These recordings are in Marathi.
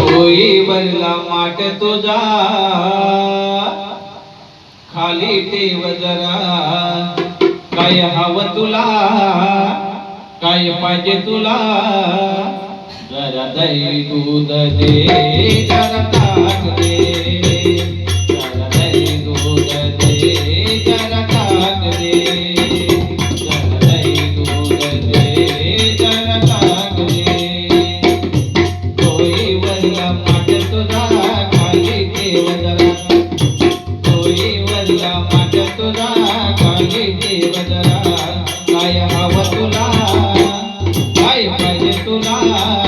तोई बनला माट तुझा. खाली ठेव जरा. काय हवं तुला? काय पाहिजे तुला? जरा दही दूध दे जरा ताक दे. तुला पाहिजे बदला काय हवं तुला? काय पाहिजे तुला?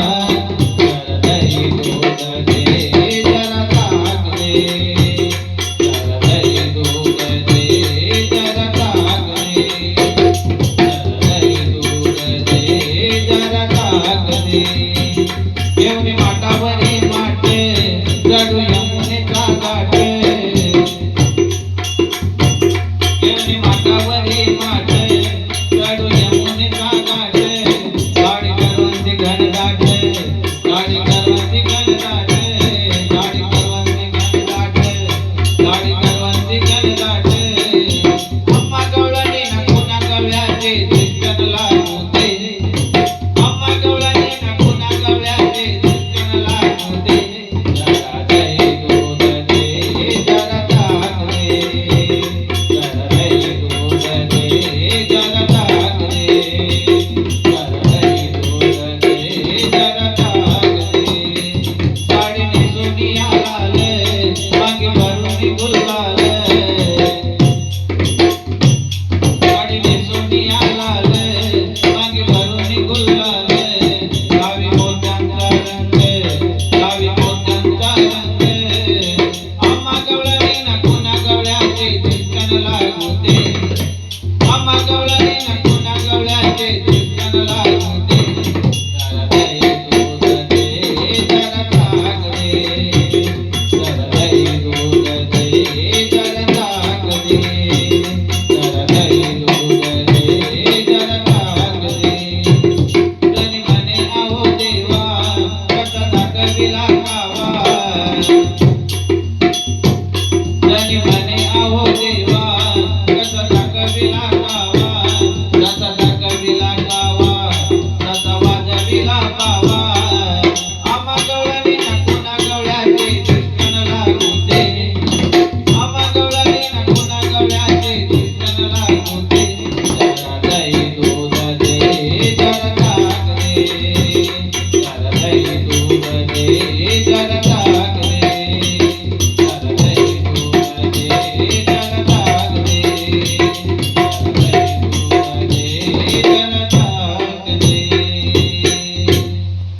más que hablar